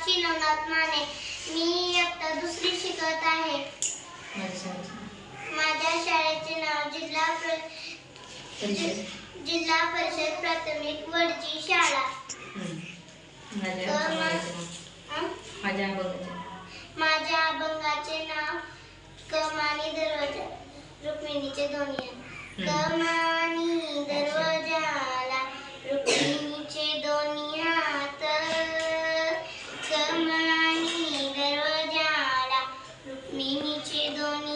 साक्षी नवनाथ माने मी इयत्ता दुसरी शिकत आहे. माझ्या शाळेचे नाव जिल्हा जिल्हा परिषद प्राथमिक वडजी शाळा. माझ्या अभंगाचे नाव. कमानी दरवाजा. रुक्मिणीचे दोन्ही. कमानी doing